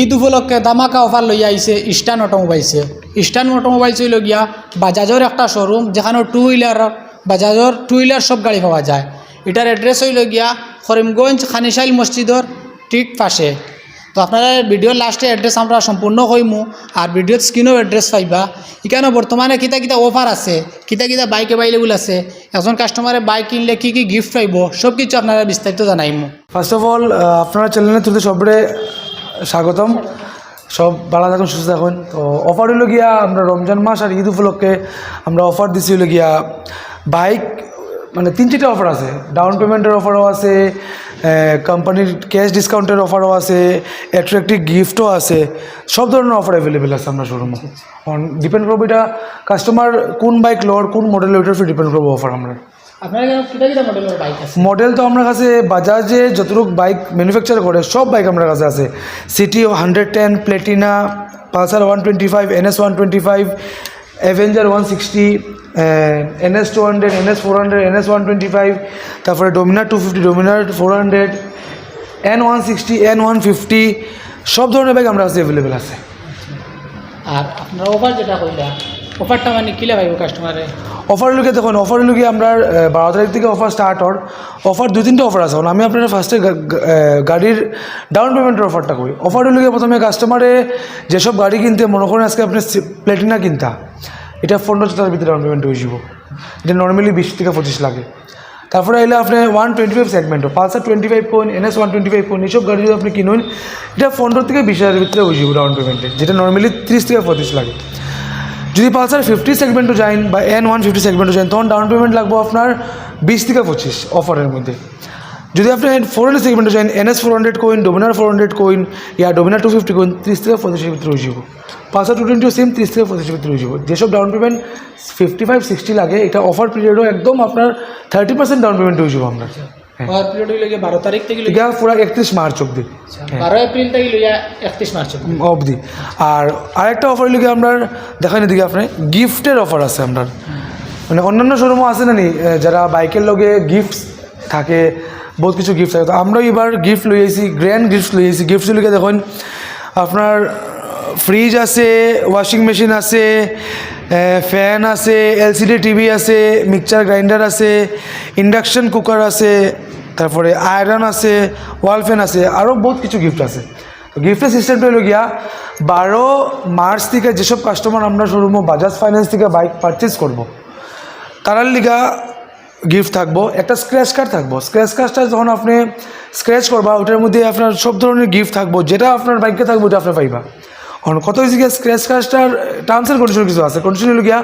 ঈদ উপলক্ষে দামাকা অফার লইয়া আইছে ইস্টার্ন অটোমোবাইলসে ইস্টার্ন অটোমোবাইলস হইল গিয়া বাজাজের একটা শোরুম যেখানে টু হুইলার বাজাজর টু হুইলার সব গাড়ি পাওয়া যায়। এটার অ্যাড্রেস হইল গিয়া করিমগঞ্জ খানিশাইল মসজিদর ঠিক পাশে। তো আপনারা ভিডিওর লাস্টে অ্যাড্রেস আমরা সম্পূর্ণ কইমু আর ভিডিওর স্ক্রিনেও অ্যাড্রেস পাইবা। এখানে বর্তমানে কিতা কিতা অফার আছে, কিতা কিতা বাইক অ্যাভেলেবল আছে। একজন কাস্টমারে বাইক কিনলে কি কি গিফট পাইব সব কিছু আপনারা বিস্তারিত জানাইমু। ফার্স্ট অফ অল আপনার চ্যানেলে তুলতে সবরে স্বাগতম। সব ভালো থাকুন, সুস্থ থাকুন। তো অফার হলো গিয়া আমরা রমজান মাস আর ঈদ উপলক্ষে আমরা অফার দিছি হলো গিয়া বাইক মানে তিন চারটে অফার আছে ডাউন পেমেন্টের অফারও আছে কোম্পানির ক্যাশ ডিসকাউন্টের অফারও আছে অ্যাট্রাক্টিভ গিফটও আছে। সব ধরনের অফার অ্যাভেলেবেল আছে আমরা শোরুমে ডিপেন্ড করব এটা কাস্টমার কোন বাইক লোয়ার কোন মডেল ওইটার ডিপেন্ড করব অফার আমরা। আছে? মডেল তো আমার কাছে বাজাজে যতটুকু বাইক ম্যানুফ্যাকচার করে সব বাইক আমার কাছে আছে। CT hundred ten Platina Pulsar one twenty five NS one twenty five Avenger one sixty NS two hundred NS four hundred NS one twenty five তারপরে Dominar two fifty Dominar four hundred N one sixty N one fifty সব ধরনের bike আমরা কাছে available আছে। আর আপনার offer যেটা কইলা অফারটা মানে কিলা পাইব কাস্টমারে অফার লুকে দেখুন অফার লুকে আমরা বারো তারিখ থেকে অফার স্টার্ট হর অফার দুই তিনটে অফার আছে। এখন আমি আপনার ফার্স্টে গাড়ির ডাউন পেমেন্টের অফারটা করি। অফার লুকে প্রথমে কাস্টমারে যেসব গাড়ি কিনতে, মনে করেন আজকে আপনি প্লেটিনা কিনতা, এটা পনেরো হাজার ভিতরে ডাউন পেমেন্ট হয়ে যাব এটা নর্মালি বিশ থেকে পঁচিশ লাগে। তারপরে এলে আপনি ওয়ান টোয়েন্টি ফাইভ সেগমেন্টও পালসার টোয়েন্টি ফাইভ কোন এনএস ওয়ান টোয়েন্টি ফাইভ কোন এইসব গাড়ি যদি আপনি কিনুন, এটা পনেরো থেকে বিশ হাজারের ভিতরে হয়ে যাব ডাউন পেমেন্টে যেটা নর্মালি ত্রিশ থেকে পঁচিশ লাগে। যদি পালসার ফিফটি সেগমেন্টও যাইন বা এন ওয়ান ফিফটি সেগমেন্টও যাইন তখন ডাউন পেমেন্ট লাগবো আপনার বিশ থেকে পঁচিশ অফারের মধ্যে। যদি আপনি ফোর হান্ড্রেড সেগমেন্টে যাইন এনএস ফোর হান্ড্রেড কোইন ডোমিনার ফোর হান্ড্রেড কোইন ইয়া ডোমিনার টু ফিফটি কোইন ত্রিশ থেকে পঁচিশের ভিতরে হয়ে যাব। পালসার টু টোয়েন্টিও সেম ত্রিশ থেকে পঁচিশের ভিতরে হয়ে যাব। যেসব down payment fifty five sixty লাগে, এটা অফার পিরিয়ডও একদম আপনার থার্টি পার্সেন্ট ডাউন পেমেন্ট হয়ে যাব আপনার। হ্যাঁ। পিরিয়ড হইল বারো তারিখ থেকে এটা একত্রিশ মার্চ বারো এপ্রিল থেকে লইয়া একত্রিশ মার্চ অবধি। অবধি। আর আরেকটা অফার লিখে আপনার দেখাই দিকে আপনার গিফটের অফার আছে আপনার মানে অন্যান্য শোরুমও আছে না নি? যারা বাইকের লগে গিফট থাকে বহুত কিছু গিফট থাকে। তো আমরা এবার গিফট লই আইছি গ্র্যান্ড গিফট লই আইছি গিফট লিখে দেখুন আপনার ফ্রিজ আছে ওয়াশিং মেশিন আছে ফ্যান আছে এলসিডি টিভি আছে মিক্সচার গ্রাইন্ডার আছে ইন্ডাকশন কুকার আছে, তারপরে আয়রন আছে ওয়াল ফ্যান আছে আরও বহুত কিছু গিফট আছে গিফটের সিস্টেমটা হলো গিয়া, বারো মার্চ থেকে যেসব কাস্টমার আমরা শোরুমও বাজাজ ফাইন্যান্স থেকে বাইক পারচেজ করব। তারার লিগা গিফট থাকব, একটা স্ক্র্যাচ কার্ড থাকব স্ক্র্যাচ কার্ডটা যখন আপনি স্ক্র্যাচ করবা, ওটার মধ্যে আপনার সব ধরনের গিফট থাকব, যেটা আপনার বাইকে থাকব, ওটা আপনার পাইবা এখন কত হয়েছে গিয়া? স্ক্র্যাচ কার্ডটার টার্মস অ্যান্ড কন্ডিশন কিছু আছে। কন্ডিশন হলো গিয়া,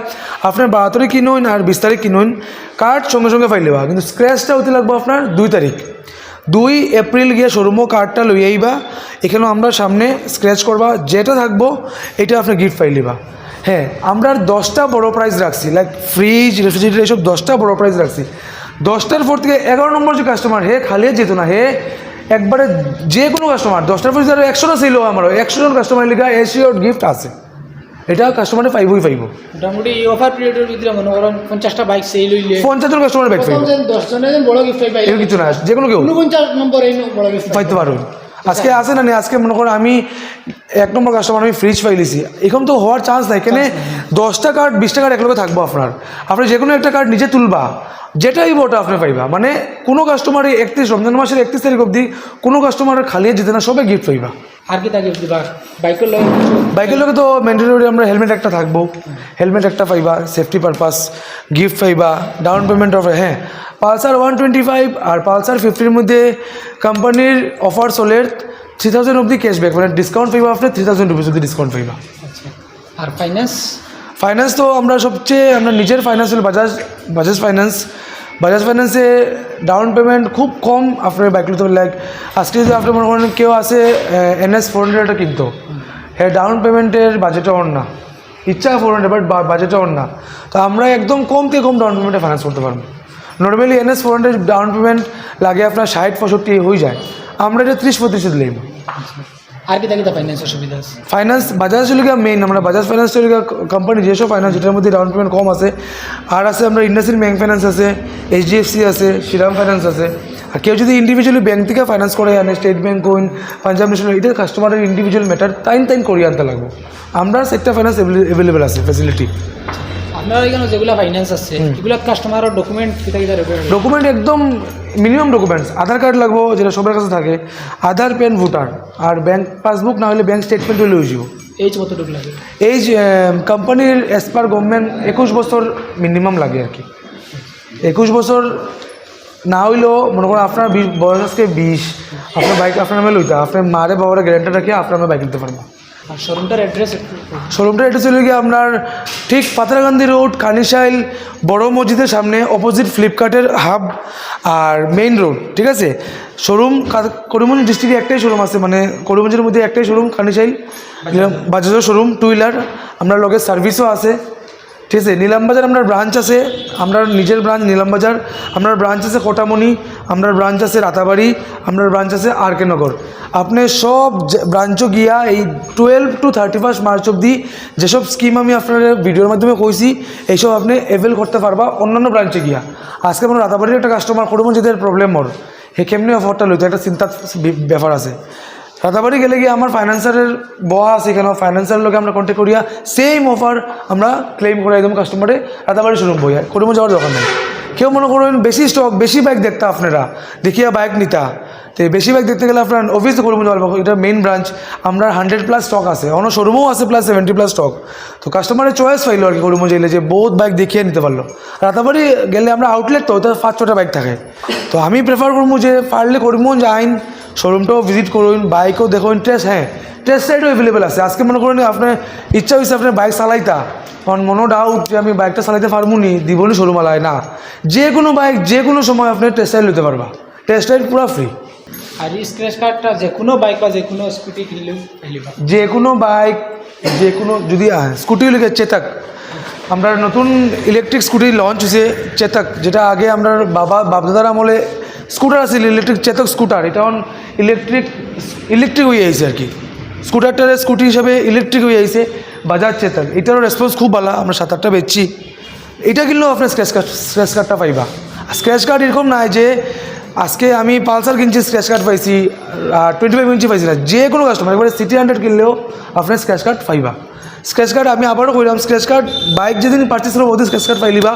আপনার বারো তারিখ কিনুন আর বিশ তারিখ কিনুন কার্ড সঙ্গে সঙ্গে ফাইল ফাইলেবা কিন্তু স্ক্র্যাচটা হতে লাগবো আপনার দুই তারিখ। দুই এপ্রিল গিয়ে শোরুমও কার্ডটা লই আইবা। এখানেও আমরা সামনে স্ক্র্যাচ করবা। যেটা থাকব, এটা আপনি গিফট পাইলিবা হ্যাঁ আমরা দশটা বড় প্রাইজ রাখছি। লাইক ফ্রিজ রেফ্রিজারেটর এসব দশটা বড় প্রাইজ রাখছি। দশটার পর থেকে এগারো নম্বর যে কাস্টমার হে খালি আর যেত না, হে একবারে যে কোনো কাস্টমার দশটার পর যারা একশোটা ছিল আমার একশো জন কাস্টমার লিখা এসিওর গিফট আছে। এটা কাস্টমারে পাইবই পাইব মোটামুটি এই অফার পিরিয়ডের ভিতরে মনে করেন পঞ্চাশটা বাইক সেল হইলে পঞ্চাশ জন কাস্টমার বাইক পাইব দশ জনের বড় গিফট পাই। কিছু না যে কোনো কেউ। উনপঞ্চাশ নম্বর এই বড় গিফট পাইতে পারো। আজকে আসে না আজকে মনে করো আমি এক নম্বর কাস্টমার আমি ফ্রিজ পাইলিছি এখন তো হওয়ার চান্স নাই। কেন দশটা কার্ড বিশটা কার্ড একলগে থাকব আপনার। আপনি যে কোনো একটা কার্ড নিজে তুলবা। যেটাই ওটা আপনি পাইবা। মানে কোনো কাস্টমার একত্রিশ রমজান মাসের একত্রিশ তারিখ অবধি কোনো কাস্টমার খালি যেতে না সবাই গিফট পাইবা। আর কি তা গিফট দিবা? বাইকের লগে বাইকের লোকে তো ম্যান্ডেটরি আমরা হেলমেট একটা থাকব। হেলমেট একটা পাইবা সেফটি পারপাস গিফট পাইবা ডাউন পেমেন্ট অফার হ্যাঁ। পালসার ওয়ান টোয়েন্টি ফাইভ আর পালসার ফিফটির মধ্যে কোম্পানির অফার চলের থ্রি থাউজেন্ড অব্দি ক্যাশব্যাক মানে ডিসকাউন্ট পাইবা আপনার থ্রি থাউজেন্ড রুপিস অব্দি ডিসকাউন্ট পাইবা। আচ্ছা। আর ফাইন্যান্স ফাইন্যান্স তো আমরা সবচেয়ে আমরা নিজের ফাইন্যান্স হলো বাজাজ বাজাজ ফাইন্যান্স বাজাজ ফাইন্যান্সে ডাউন পেমেন্ট খুব কম আপনার বাইক নিতে লাইক আজকে যদি আপনার মনে করেন কেউ আছে এনএস ফোর হান্ড্রেডটা কিনতো হ্যাঁ ডাউন পেমেন্টের বাজেটও অন না। ইচ্ছা ফোর হান্ড্রেড বাট বাজেটও অন না। তো আমরা একদম কম থেকে কম ডাউন পেমেন্টে ফাইন্যান্স করতে পারব। Normally NS four hundred down payment লাগে আপনার ষাট পঁয়ষট্টি হয়ে যায়। আমরা এটা ত্রিশ প্রতিশত দিলাম আর কি তা ফাইন্যান্সের সুবিধা ফাইন্যান্স বাজাজ চলিকা মেইন আমরা বাজাজ ফাইন্যান্স চলিকা কোম্পানি যেসব ফাইন্যান্স যেটার মধ্যে ডাউন পেমেন্ট কম আছে। আর আছে আমরা ইন্ডাস্ট্রিয়াল ব্যাংক ফাইন্যান্স আছে এইচডিএফসি আছে শ্রীরাম ফাইন্যান্স আছে। আর কেউ যদি ইন্ডিভিজুয়ালি ব্যাংক থেকে ফাইন্যান্স করে আনে স্টেট ব্যাংক কোইন পাঞ্জাব ন্যাশনাল এটা কাস্টমারের ইন্ডিভিজুয়াল ম্যাটার তাইন তাইন করিয়ে আনতে লাগবে। আমরা সেক্টর ফাইন্যান্স অ্যাভেলেবেল আছে ফ্যাসিলিটি আপনার এখানে যেগুলো ফাইন্যান্স আছে এগুলো কাস্টমারের ডকুমেন্ট কিতা কিতা ডকুমেন্ট একদম মিনিমাম ডকুমেন্টস আধার কার্ড লাগবো যেটা সবার কাছে থাকে আধার পেন ভোটার আর ব্যাংক পাসবুক না হলে ব্যাংক স্টেটমেন্ট হলে হইব এই কতটুকু লাগে? এই কোম্পানির অ্যাজ পার গভর্নমেন্ট একুশ বছর মিনিমাম লাগে আর কি। একুশ বছর না হইলেও মনে করুন আপনার বয়স আজকে বিশ আপনার বাইক আপনার নামে লইতা আপনার মারে বাবারে গ্যারেন্টার রাখে আপনার নামে বাইক নিতে পারব। আর শোরুমটার অ্যাড্রেস শোরুমটা এটা চলে গিয়ে আপনার ঠিক পাতারাকান্দি রোড কানিশাইল বড় মসজিদের সামনে অপোজিট ফ্লিপকার্টের হাব আর মেইন রোড ঠিক আছে? শোরুম করিমগঞ্জ ডিস্ট্রিক্টে একটাই শোরুম আছে মানে করিমগঞ্জের মধ্যে একটাই শোরুম কানিশাইল বাজাজের শোরুম টু হুইলার আপনার লগে সার্ভিসও আছে। ঠিক আছে, নিলামবাজার আপনার ব্রাঞ্চ আছে আপনার নিজের ব্রাঞ্চ নিলামবাজার আপনার ব্রাঞ্চ আছে কোটামণি আপনার ব্রাঞ্চ আছে রাতাবাড়ি আপনার ব্রাঞ্চ আছে আর কে নগর আপনি সব ব্রাঞ্চও গিয়া এই twelve to thirty first March অবধি যেসব স্কিম আমি আপনার ভিডিওর মাধ্যমে কইছি, এইসব আপনি অ্যাভেল করতে পারবা অন্যান্য ব্রাঞ্চে গিয়া। আজকে আমার রাতাবাড়ির একটা কাস্টমার করব যেদের প্রবলেম ওর। হে কেমনি অফারটা লইতো একটা চিন্তার ব্যাপার আছে। রাতাবাড়ি গেলে গিয়ে আমার ফাইন্যান্সারের বয়া আছে এখানে ফাইন্যান্সারের লোকে আমরা কন্ট্যাক্ট করিয়া সেম অফার আমরা ক্লেম করে একদম কাস্টমারে রাতাবাড়ি শোরুম বইয়া করিমো যাওয়ার দোকান নেই। কেউ মনে করেন বেশি স্টক বেশি বাইক দেখতা আপনারা, দেখিয়া বাইক নিতা। তো বেশি বাইক দেখতে গেলে আপনার অফিসে করিমো যাওয়ার এটা মেন ব্রাঞ্চ আমরা হান্ড্রেড প্লাস স্টক আছে অন্য শোরুমও আছে প্লাস সেভেন্টি প্লাস স্টক তো কাস্টমারের চয়েস পাইলো আর কি করিমো যাইলে যে বহুত বাইক দেখিয়ে নিতে পারল। রাতাবাড়ি গেলে আমরা আউটলেট তো ওটা পাঁচ ছটা বাইক থাকে। তো আমি প্রেফার করব যে পারলে করিমগঞ্জ আইন শোরুমটাও ভিজিট করুন বাইকও দেখুন টেস্ট হ্যাঁ টেস্ট সাইডও অ্যাভেলেবেল আছে। আজকে মনে করেন আপনার ইচ্ছা হয়েছে আপনার বাইক চালাইতা। কারণ মনো ডাউট যে আমি বাইকটা চালাইতে পারব নি দিবনি শোরুম আলায় না। যে কোনো বাইক যে কোনো সময় আপনি টেস্ট রাইড নিতে পারবা। টেস্ট রাইড পুরো ফ্রি আর স্ক্র্যাচ কার্ডটা যে কোনো বাইক বা যে কোনো স্কুটি কিনলেও যে কোনো বাইক যে কোনো যদি স্কুটি লিখে চেতাক? আমরা নতুন ইলেকট্রিক স্কুটি লঞ্চ হয়েছে, চেতাক, যেটা আগে আমরা বাবা, বাপদাদার আমলে স্কুটার আছে ইলেকট্রিক চেতক স্কুটার এটা এখন ইলেকট্রিক ইলেকট্রিক হয়ে আইছে আর কি। স্কুটারটার স্কুটি হিসাবে ইলেকট্রিক হয়ে আইছে, বাজাজ চেতক। এটারও রেসপন্স খুব ভালো, আমরা সাত আটটা বেচছি। এটা কিনলেও আপনার স্ক্র্যাচ কার্ড স্ক্র্যাচ কার্ডটা পাইবা। স্ক্র্যাচ কার্ড এরকম নাই যে আজকে আমি পালসার কিনছি স্ক্র্যাচ কার্ড পাইছি টোয়েন্টি ফাইভ ইঞ্চি পাইছি না যে কোনো কাস্টমার একবারে সিটি হান্ড্রেড কিনলেও আপনার স্ক্র্যাচ কার্ড পাইবা। স্ক্র্যাচ কার্ড আমি আবারও কইলাম স্ক্র্যাচ কার্ড বাইক যেদিন পার্চেস করব ওদিন স্ক্র্যাচ কার্ড পাইলিবা।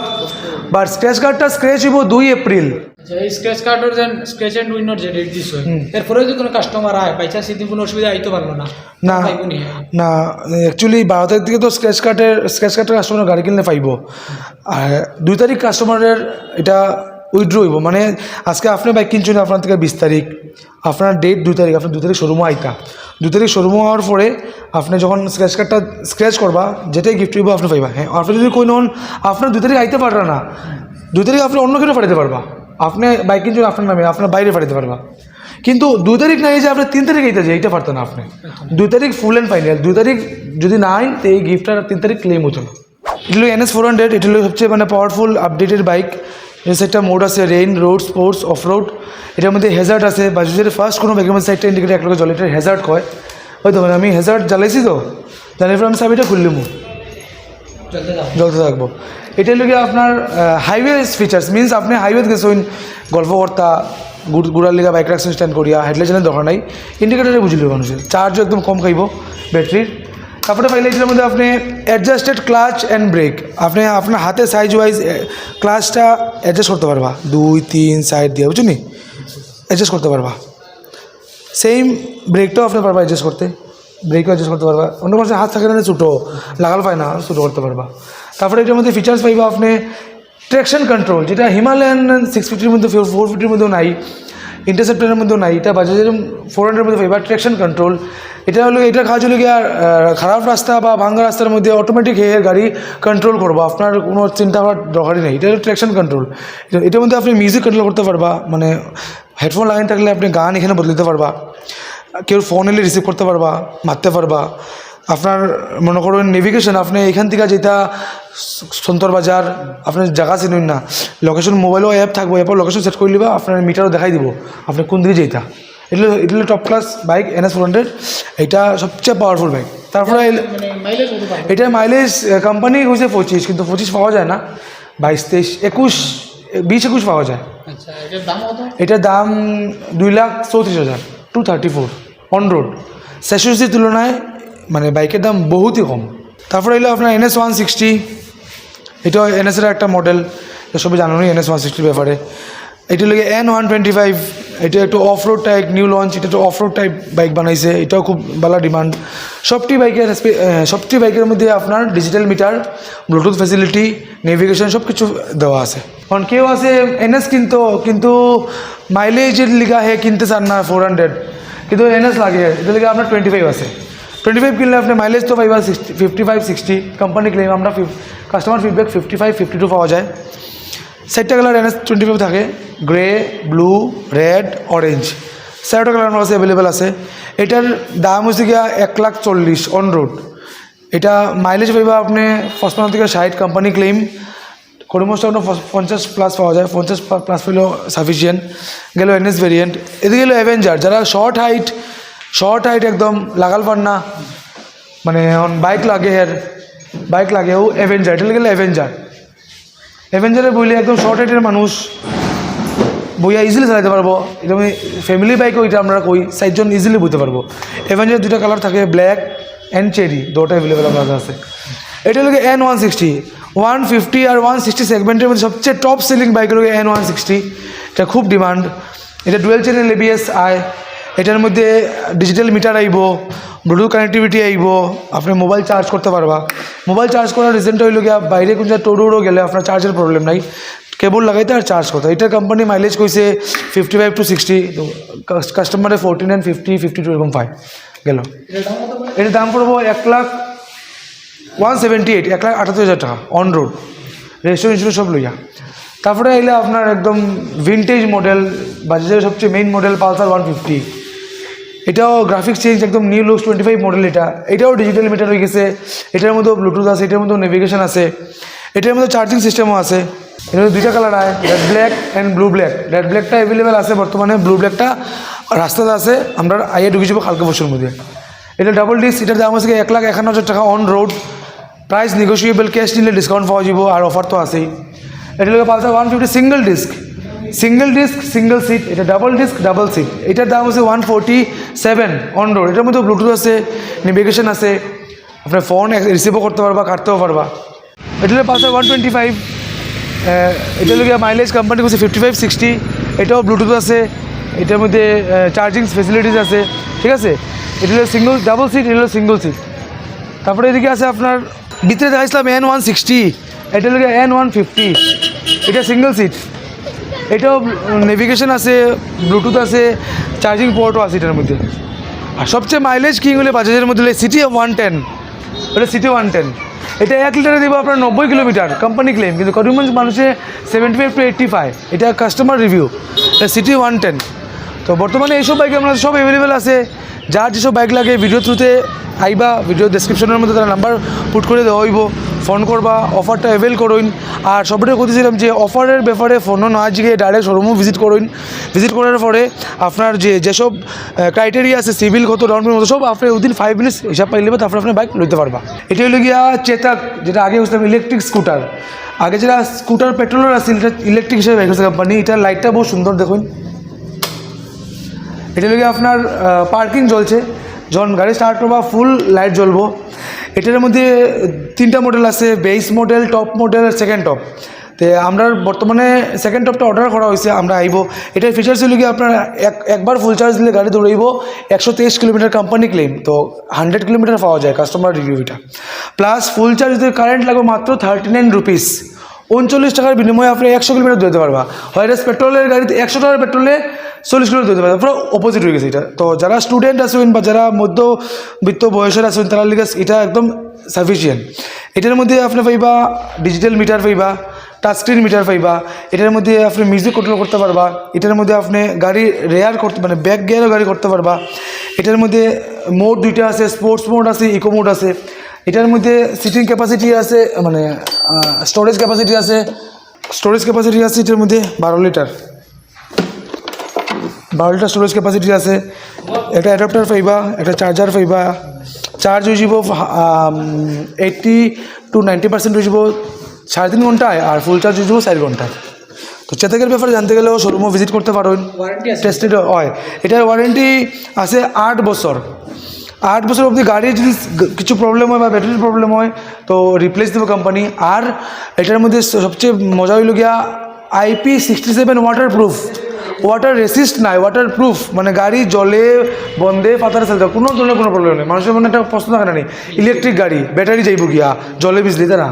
বাট স্ক্র্যাচ কার্ডটা স্ক্র্যাচ হইব দুই এপ্রিল। আচ্ছা এই স্ক্র্যাচ কার্ডের যে স্ক্র্যাচ অ্যান্ড উইনোর যে ডেট দিস এরপরে যদি কোনো কাস্টমার আয় বাইচা সেদিন কোনো অসুবিধা আইতে পারল না। না না। অ্যাকচুয়ালি বারো তারিখ থেকে তো স্ক্র্যাচ কার্ডের স্ক্র্যাচ কার্ডের কাস্টমার গাড়ি কিনলে পাইব। আর দুই তারিখ কাস্টমারের এটা উইথড্র হইব। মানে আজকে আপনি বাইক কিনছেন, আপনার থেকে বিশ তারিখ। আপনার ডেট দুই তারিখ, আপনার দুই তারিখ শোরুমও আইতা। দুই তারিখ শোরুমও হওয়ার পরে আপনি যখন স্ক্র্যাচ কার্ডটা স্ক্র্যাচ করবা, যেটাই গিফট হইব, আপনি পাইবা। হ্যাঁ আপনি যদি কোনো আপনার দুই তারিখ আইতে পারবে না। দুই তারিখ আপনি অন্য কেউ পাঠাতে পারবা। আপনি বাইক কিনছেন, আপনার নামে, আপনার বাইরে পাঠাতে পারবা। কিন্তু দুই তারিখ না এই যে আপনি তিন তারিখ এইতে যে, এইটা পারতেন না আপনি। দুই তারিখ ফুল অ্যান্ড ফাইনাল দুই তারিখ যদি না আইন তো এই গিফটটা তিন তারিখ ক্লেম হতো না। এটা হলো এনএস ফোর হান্ড্রেড এটা হলো সবচেয়ে মানে পাওয়ারফুল আপডেটেড বাইক এর একটা মোড আছে rain road sports off road এটার মধ্যে হেজার্ট আছে বাজাজের ফার্স্ট কোনো বাইকের মধ্যে সাইডটা ইন্ডিকেটার একলগে জলে এটা হেজার্ট কয়। হয়তো মানে আমি হেজার্ট জ্বালাইছি তো জ্বালিয়ে পরে আমি চাবিটা খুললিমু জ্বলতে থাকব। এটা হলো গিয়ে আপনার হাইওয়ে ফিচার্স মিনস আপনি হাইওয়েতে গেছেন গল্প কর্তা গুড়ার লিগা বাইক রাখছেন স্ট্যান্ড করিয়া হেডলাইট জানার দরকার নাই। ইন্ডিকেটারে বুঝলি মানুষের চার্জও একদম কম খাইব ব্যাটারির তারপরে পাইলে এটার মধ্যে আপনি অ্যাডজাস্টেড ক্লাচ অ্যান্ড ব্রেক আপনি আপনার হাতে সাইজ ওয়াইজ ক্লাচটা অ্যাডজাস্ট করতে পারবা। দুই, তিন সাইড দিয়ে, বুঝছেন অ্যাডজাস্ট করতে পারবা। সেম ব্রেকটাও আপনি পারবা অ্যাডজাস্ট করতে। ব্রেকও অ্যাডজাস্ট করতে পারবা। অন্য মানুষের হাত থাকে না ছোটো, লাগাল পায় না, ছোটো করতে পারবা। তারপরে এটার মধ্যে ফিচার্স পাইবা আপনি ট্র্যাকশন কন্ট্রোল যেটা হিমালয়ান সিক্স ফিফটির মধ্যে ফোর ফিফটির মধ্যেও নাই ইন্টারসেপ্টারের মধ্যেও নাই, এটা বাজাজের ফোর হান্ড্রেডের মধ্যে পাইবা ট্র্যাকশন কন্ট্রোল এটা হলো, এটা কাজ হলো গিয়ে খারাপ রাস্তা বা ভাঙ্গা রাস্তার মধ্যে অটোমেটিক হেয়ার গাড়ি কন্ট্রোল করব। আপনার কোনো চিন্তা হওয়ার দরকারই নেই। এটা হলো ট্র্যাকশন কন্ট্রোল এটার মধ্যে আপনি মিউজিক কন্ট্রোল করতে পারবা মানে হেডফোন লাগাই থাকলে আপনি গান এখানে বদলে দিতে পারবা। কেউ ফোন এলে রিসিভ করতে পারবা, মারতে পারবা। আপনার মনে করুন নেভিগেশন আপনি এখান থেকে যেটা সন্তর বাজার আপনার জায়গা চিনুন না। লোকেশন মোবাইলও অ্যাপ থাকব অ্যাপও লোকেশন সেট করে নিবা, আপনার মিটারও দেখাই দিব, আপনি কোন দিকে যেটা এটা এটা হলো top class bike N S four hundred এটা সবচেয়ে পাওয়ারফুল বাইক তারপরে মানে মাইলেজ এটার মাইলেজ কোম্পানি হয়েছে পঁচিশ কিন্তু পঁচিশ পাওয়া যায় না। বাইশ তেইশ একুশ বিশ একুশ পাওয়া যায়। আচ্ছা এটার দাম দুই লাখ চৌত্রিশ হাজার two thirty four on road সেশনসির তুলনায় মানে বাইকের দাম বহুতই কম। তারপরে এলো আপনার এনএস ওয়ান সিক্সটি এটা এনএসের একটা মডেল সবই জানুনি এনএস ওয়ান সিক্সটির ব্যাপারে। এটা লাগে এন ওয়ান টোয়েন্টি ফাইভ এটা একটু off road type new launch এটা একটু অফ রোড টাইপ বাইক বানাইছে। এটাও খুব ভালো ডিমান্ড সবটি বাইকের সবটি বাইকের মধ্যে আপনার digital meter Bluetooth facility navigation সব কিছু দেওয়া আছে। কারণ কেউ আছে এনএস কিনতো, কিন্তু মাইলেজের লিগা হে কিনতে চান না ফোর হান্ড্রেড কিন্তু এনএস লাগে। এটা লিগে আপনার টোয়েন্টি ফাইভ আছে। টোয়েন্টি ফাইভ কিনলে আপনি মাইলেজ তো পাইবা sixty fifty five sixty company claim আমরা customer feedback fifty five fifty two পাওয়া যায়। চারটা কালার এনএস টোয়েন্টি ফাইভ থাকে গ্রে ব্লু রেড অরেঞ্জ চারটা কালার আমার কাছে অ্যাভেলেবেল আছে। এটার দাম হচ্ছে গিয়া এক লাখ চল্লিশ অন রোড এটা মাইলেজ পাইবা আপনি পঁচপন্ন থেকে ষাট কোম্পানি ক্লেম করিমোস্ট আপনার পঞ্চাশ প্লাস পাওয়া যায়, পঞ্চাশ প্লাস পেলেও সাফিসিয়েন্ট গেল এনএস ভেরিয়েন্ট এদিকে গেলো অ্যাভেঞ্জার যারা শর্ট হাইট শর্ট হাইট একদম লাগাল পান না। মানে বাইক লাগে হের বাইক লাগেও অ্যাভেঞ্জার এটা গেলে অ্যাভেঞ্জার অ্যাভেঞ্জারে বইলে একদম শর্ট হাইটের মানুষ। বইয়া ইজিলি চালাতে পারব। এটা আমি ফ্যামিলি বাইকও এটা আমরা কই, চারজন ইজিলি বইতে পারব। অ্যাভেঞ্জার দুটা কালার থাকে ব্ল্যাক অ্যান্ড চেরি দুটো অ্যাভেলেবেল আমার কাছে আছে। এটা হলো N one sixty one fifty আর ওয়ান সিক্সটি সেগমেন্টের মধ্যে সবচেয়ে টপ সেলিং বাইক হলো এন ওয়ান সিক্সটি এটা খুব ডিমান্ড এটা ডুয়েল চ্যানেল এবিএস আয় এটার মধ্যে ডিজিটাল মিটার আইব ব্লুটুথ কানেক্টিভিটি আইব, আপনি মোবাইল চার্জ করতে পারবা। মোবাইল চার্জ করার রিজনটা হইল গিয়া বাইরে কোন টোডোরও গেলে আপনার চার্জের প্রবলেম নাই। কেবল লাগাইতে আর চার্জ করতে এটার কোম্পানি মাইলেজ কইছে ফিফটি ফাইভ টু সিক্সটি কাস্টমারে forty nine fifty fifty two এরকম পায়। গেল। এটার দাম পড়ব এক লাখ ওয়ান সেভেন্টি এইট এক লাখ আটাত্তর হাজার টাকা অন রোড রেজিস্ট্রেশন ইন্স্যুরেন্স সব লইয়া। তারপরে এলে আপনার একদম ভিনটেজ মডেল বাজাজের সবচেয়ে main model Pulsar one fifty এটাও গ্রাফিক্স চেঞ্জ একদম new looks twenty five model এটা। এটাও ডিজিটাল মিটার হয়ে গেছে। এটার মধ্যেও ব্লুটুথ আছে, এটার মধ্যেও নেভিগেশন আছে। এটার মধ্যে চার্জিং সিস্টেমও আছে। এর মধ্যে দুইটা কালার আয় red black and blue black red ব্ল্যাকটা অ্যাভেলেবেল আছে বর্তমানে ব্লু ব্ল্যাকটা রাস্তাতে আছে। আমরা আইয়ে ঢুকে যাব কালকে বছর মধ্যে। এটা ডাবল ডিস্ক এটার দাম আছে এক লাখ একান্ন হাজার টাকা on road price negotiable cash নিলে ডিসকাউন্ট পাওয়া যাব, আর অফার তো আছেই। এটা হলো Pulsar one fifty single disc single disc single seat এটা ডাবল ডিস্ক ডাবল সিট এটার দাম হচ্ছে one forty seven on road এটার মধ্যে ব্লুটুথ আছে নেভিগেশন আছে। আপনার ফোন রিসিভও করতে পারবা, কাটতেও পারবা। এটা হলো ওয়ান টোয়েন্টি ফাইভ এটা হলো মাইলেজ কোম্পানি করছে ফিফটি ফাইভ সিক্সটি এটাও ব্লুটুথ আছে। এটার মধ্যে চার্জিং ফেসিলিটিস আছে। ঠিক আছে? এটা হলো সিঙ্গল ডাবল সিট এটা হলো সিঙ্গল সিট তারপরে এদিকে আছে আপনার ভিতরে দেখাইছিলাম এন ওয়ান সিক্সটি এটা হলো এন ওয়ান ফিফটি এটা সিঙ্গেল সিট এটাও নেভিগেশন আছে ব্লুটুথ আছে চার্জিং পোর্টও আছে এটার মধ্যে। আর সবচেয়ে মাইলেজ কিং হলে বাজাজের মধ্যে সিটি ওয়ান টেন এটা সিটি ওয়ান টেন এটা এক লিটারে দেবো আপনার নব্বই কিলোমিটার কোম্পানি ক্লেম কিন্তু করিমগঞ্জ মানুষে seventy five to eighty five এটা কাস্টমার রিভিউ এটা সিটি ওয়ান টেন তো বর্তমানে এইসব বাইক আমরা সব অ্যাভেলেবেল আছে। যার যেসব বাইক লাগে ভিডিও থ্রুতে আইবা ভিডিও ডেসক্রিপশনের মধ্যে তারা নাম্বার পুট করে দেওয়া হইব। ফোন করবা অফারটা অ্যাভেল করুন। আর সবটাই করতেছিলাম যে অফারের ব্যাপারে ফোনও না, আজকে ডাইরেক্ট শোরুমও ভিজিট করুন। ভিজিট করার পরে আপনার যে, যেসব ক্রাইটেরিয়া আছে সিভিল কত ডাউন পেমেন্ট সব আপনি উইদিন ফাইভ মিনিটস হিসাব পাইলে তারপরে আপনি বাইক লইতে পারবা। এটা হলো গিয়া চেতাক, যেটা আগে হচ্ছিলাম ইলেকট্রিক স্কুটার আগে যেটা স্কুটার পেট্রোলের আছে, এটা ইলেকট্রিক হিসেবে বাইক কোম্পানি এটার লাইটটা বহু সুন্দর দেখুন। এটা লোকে আপনার পার্কিং চলছে যখন গাড়ি স্টার্ট করবা ফুল লাইট জ্বলবো। এটার মধ্যে তিনটা মডেল আছে বেস মডেল টপ মডেল আর সেকেন্ড টপ তো আমরা বর্তমানে সেকেন্ড টপটা অর্ডার করা হয়েছে, আমরা আইব। এটার ফিচার্স হলো কি আপনার এক, একবার ফুল চার্জ দিলে গাড়ি দৌড়াইব, একশো তেইশ কিলোমিটার কোম্পানি ক্লেম তো হান্ড্রেড কিলোমিটার পাওয়া যায় কাস্টমার রিভিউটা প্লাস ফুল চার্জ যদি কারেন্ট লাগবে মাত্র থার্টি নাইন রুপিস উনচল্লিশ টাকার বিনিময়ে আপনি একশো কিলোমিটার দিতে পারবা। হোয়াইরাস পেট্রোলের গাড়িতে একশো টাকার পেট্রোলে চল্লিশ কিলোমিটার দিতে পারবা পুরো অপোজিট হয়ে গেছে এটা। তো যারা স্টুডেন্ট আছেন বা যারা মধ্যবিত্ত বয়সের আছেন, তারা লিগে এটা একদম সাফিসিয়েন্ট এটার মধ্যে আপনি পাইবা ডিজিটাল মিটার পাইবা টাচ স্ক্রিন মিটার পাইবা, এটার মধ্যে আপনি মিউজিক কন্ট্রোল করতে পারবা, এটার মধ্যে আপনি গাড়ি রেয়ার করতে মানে ব্যাক গিয়ারও গাড়ি করতে পারবা। এটার মধ্যে মোড দুইটা আছে স্পোর্টস মোড আছে ইকো মোড আছে। এটার মধ্যে সিটিং ক্যাপাসিটি আছে মানে স্টোরেজ ক্যাপাসিটি আছে স্টোরেজ ক্যাপাসিটি আছে এটার মধ্যে বারো লিটার বারো লিটার স্টোরেজ ক্যাপাসিটি আছে। একটা অ্যাডাপ্টার পাইবা একটা চার্জার পাইবা চার্জ হয়ে যাব এইট্টি টু নাইনটি পার্সেন্ট হয়ে যাব সাড়ে তিন ঘন্টায় আর ফুল চার্জ হয়ে যাব চার ঘন্টায়। তো চেতাকের ব্যাপারে জানতে গেলেও শোরুমও ভিজিট করতে পারেন টেস্টেড হয়। এটার ওয়ারেন্টি আছে আট বছর। আট বছর অবধি গাড়ির যদি কিছু প্রবলেম হয় বা ব্যাটারির প্রবলেম হয় তো রিপ্লেস দেবে কোম্পানি আর এটার মধ্যে সবচেয়ে মজা হইল গিয়া IP sixty seven waterproof water resist নাই ওয়াটার প্রুফ মানে গাড়ি জলে বন্ধে পাতারে চলতে কোনো ধরনের কোনো প্রবলেম নেই। মানুষের মনে একটা প্রশ্ন থাকে না নেই ইলেকট্রিক গাড়ি ব্যাটারি যাইব গিয়া জলে বিজলি না?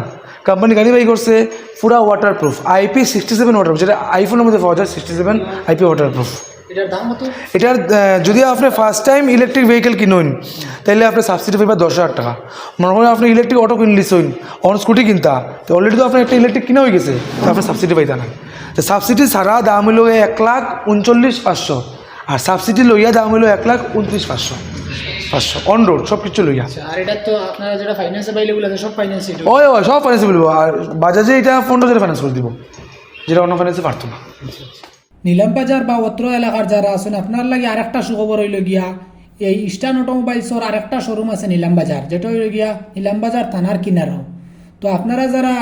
কোম্পানি গাড়ি বাই করছে পুরা waterproof IP sixty seven water যেটা আইফোনের মধ্যে পাওয়া যায় sixty seven IP waterproof এটার দাম এটার যদি আপনি ফার্স্ট টাইম ইলেকট্রিক ভেহিকেল কিনুন তাহলে আপনি সাবসিডি পাইবা দশ হাজার টাকা। মনে করেন আপনি ইলেকট্রিক অটো কিনলিছইন অন স্কুটি কিনতা তো অলরেডি তো আপনার একটা ইলেকট্রিক কিনা হয়ে গেছে তো আপনি সাবসিডি পাইতা না। সাবসিডি ছাড়া দাম হলো এক লাখ উনচল্লিশ পাঁচশো। আর সাবসিডি লইয়া দাম হলো এক লাখ উনত্রিশ পাঁচশো। পাঁচশো অন রোড সব কিছু লইয়া। আচ্ছা আর এটা তো আপনারা যেটা ফাইন্যান্স সব ফাইন্যান্স ওই ওই সব ফাইন্যান্স বলব আর বাজাজে এটা পনেরো হাজার ফাইন্যান্স করে দিব। যেটা অন্য ফাইন্যান্সে পারতো না। নিলাম বাজার বা অত্র এলাকার যারা আছেন আপনার লাগে আরেকটা সুখবর হইল গিয়া এই ইস্টার্ন অটোমোবাইলসর আরেকটা শোরুম আছে নিলাম বাজার। যেটা হইল গিয়া নিলাম বাজার থানার কিনারও। তো আপনারা যারা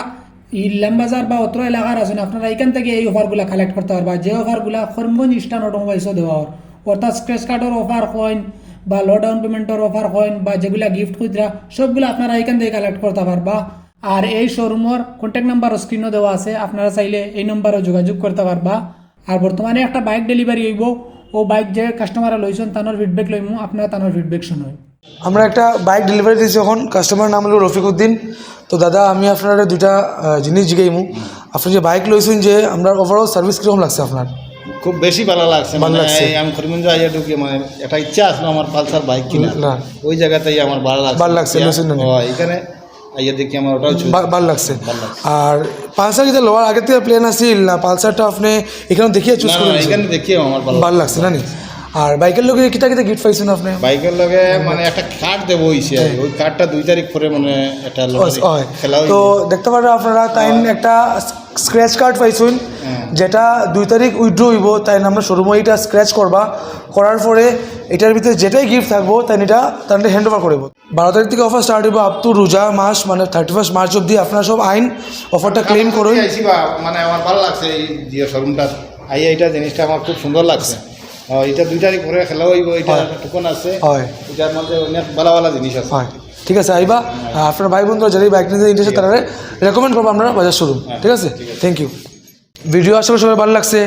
ইলাম বাজার বা অত্র এলাকার আছেন আপনারা এখান থেকে এই অফারগুলো কালেক্ট করতে পারবা। যে অফারগুলো করিমগঞ্জ ইস্টার্ন অটোমোবাইলসও দেওয়া হয়। অর্থাৎ স্ক্রেচ কার্ডের অফার কইন বা লো ডাউন পেমেন্টের অফার কইন বা যেগুলা গিফট খুচরা, সবগুলো আপনারা এখান থেকে কালেক্ট করতে পারবা। আর এই শোরুমের কন্ট্যাক্ট নাম্বার স্ক্রিনও দেওয়া আছে, আপনারা চাইলে এই নম্বরও যোগাযোগ করতে পারবা। আর বর্তমানে একটা বাইক ডেলিভারি হইব। ও বাইক যে কাস্টমাররা লইছেন, তানোর ফিডব্যাক লইমু, আপনারা তানোর ফিডব্যাক শুনুন। আমরা একটা বাইক ডেলিভারি দিয়েছি এখন কাস্টমার নাম হলো রফিক উদ্দিন তো দাদা আমি আপনার দুইটা জিনিস জিগাইমু। আপনি যে বাইক লইছেন যে আমরা ওভারঅল সার্ভিস কীরকম লাগছে আপনার? খুব বেশি ভালো লাগছে। মানে। আমি করিমগঞ্জ আইয়া ঢুকি মানে একটা ইচ্ছা আসলো আমার পালসার বাইক কিনা ওই জায়গাতেই আমার ভালো লাগছে। ভালো লাগছে, এখানে আইয়া দেখি আমার ওটাও ভালো লাগছে। আর পালসার যেটা লোয়ার আগে থেকে প্লেন আসিল না পালসারটা আপনি এখানে দেখিয়ে চুজ না করে এখানে দেখিও আমার ভালো ভালো লাগছে না নি? আর বাইকের লোকে কিতা কিতা গিফট পাইছেন আপনি? বাইকের লগে মানে একটা কার্ড দেবো হইছে ওই কার্ডটা দুই তারিখ পরে মানে একটা হয়। খেলা তো দেখতে পারেন আপনারা তাই একটা স্ক্র্যাচ কার্ড পাইছেন হ্যাঁ। যেটা দুই তারিখ উইথড্র হইব তাই আমরা শোরুমে এটা স্ক্র্যাচ করবা। করার পরে এটার ভিতরে যেটাই গিফট থাকব তাই এটা তার হ্যান্ড ওভার করব। বারো তারিখ থেকে অফার স্টার্ট হইব আপ টু রোজা মাস মানে থার্টি ফার্স্ট মার্চ অব্দি আপনারা সব আইন অফারটা ক্লেম করুন। মানে আমার ভালো লাগছে এই জিও শোরুমটা আইয়া এটা জিনিসটা আমার খুব সুন্দর লাগছে। এটা দুই তারিখ পরে খেলা হইব এটা। টুকন আছে। হয়। এটার মধ্যে অনেক ভালো ভালো জিনিস আছে। হয়। ঠিক আছে আইবা আপনার ভাই বন্ধুরা যারা বাইক নিতে ইন্টারেস্ট তারা রেকমেন্ড করব আমরা বাজার শোরুম ঠিক আছে? থ্যাংক ইউ ভিডিও করি সবাই ভালো লাগছে।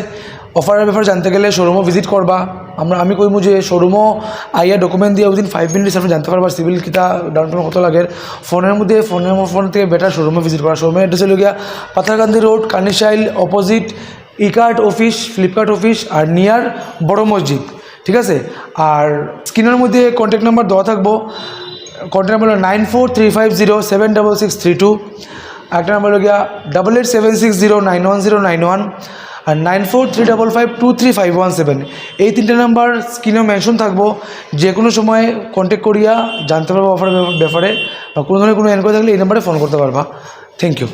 অফারের ব্যাপারে জানতে গেলে শোরুমও ভিজিট করবা। আমরা আমি কইমু যে শোরুমও আইয়া ডকুমেন্ট দিয়ে উইদিন ফাইভ মিনিটস আপনি জানতে পারবা সিভিল কিতা ডাউন পেমেন্ট কত লাগে। ফোনের মধ্যে ফোনের ফোন থেকে বেটার শোরুমে ভিজিট করা। শোরুমের অ্যাড্রেস হলো গিয়া Patharkandi road Kanishail opposite Ekart office, Flipkart office আর নিয়ার বড় মসজিদ, ঠিক আছে? আর স্ক্রিনের মধ্যে কন্ট্যাক্ট নাম্বার দেওয়া থাকব। কন্ট্যাক্ট নাম্বার হলো nine four three five zero seven double six three two একটা নাম্বার হলো গিয়া double eight seven six zero nine one zero nine one আর nine four three double five two three five one seven এই তিনটে number স্ক্রিনে mention থাকব। যে কোনো সময় কন্ট্যাক্ট করিয়া জানতে পারব অফারের ব্যাপারে বা কোনো ধরনের কোনো এনকোয়ারি থাকলে এই নাম্বারে ফোন করতে পারবা। Thank you